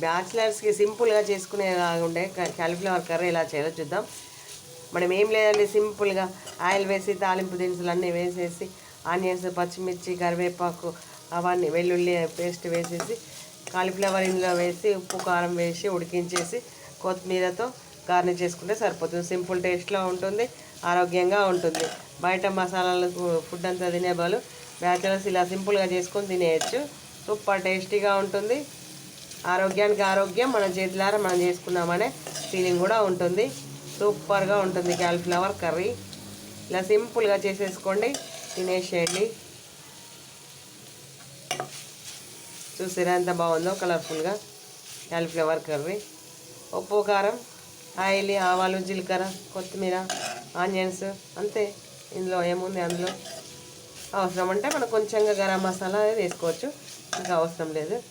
బ్యాచిలర్స్కి సింపుల్గా చేసుకునేలాగా ఉండే క్యాలిఫ్లవర్ కర్రీ ఎలా చేయాలో చూద్దాం. మనం ఏం లేదండి సింపుల్గా ఆయిల్ వేసి తాలింపు దినుసులు అన్నీ వేసేసి ఆనియన్స్ పచ్చిమిర్చి కరివేపాకు అవన్నీ వెల్లుల్లి పేస్ట్ వేసేసి కాలీఫ్లవర్ ఇందులో వేసి ఉప్పు కారం వేసి ఉడికించేసి కొత్తిమీరతో గార్నిష్ చేసుకుంటే సరిపోతుంది. సింపుల్ టేస్ట్లో ఉంటుంది ఆరోగ్యంగా ఉంటుంది. బయట మసాలాలు ఫుడ్ అంతా తినే బదులు బ్యాచిలర్స్ ఇలా సింపుల్గా చేసుకొని తినేయచ్చు. సూపర్ టేస్టీగా ఉంటుంది. ఆరోగ్యానికి ఆరోగ్యం మన చేతులారా మనం చేసుకున్నామనే ఫీలింగ్ కూడా ఉంటుంది. సూపర్గా ఉంటుంది క్యాలిఫ్లవర్ కర్రీ ఇలా సింపుల్గా చేసేసుకోండి. తినేసేయండి చూసారా ఎంత బాగుందో కలర్ఫుల్గా క్యాలిఫ్లవర్ కర్రీ ఉప్పు కారం ఆయిల్ ఆవాలు జీలకర్ర కొత్తిమీర ఆనియన్స్ అంతే. ఇందులో ఏముంది అందులో? అవసరం అంటే మనం కొంచెంగా గరం మసాలా వేసుకోవచ్చు. ఇంకా అవసరం లేదు.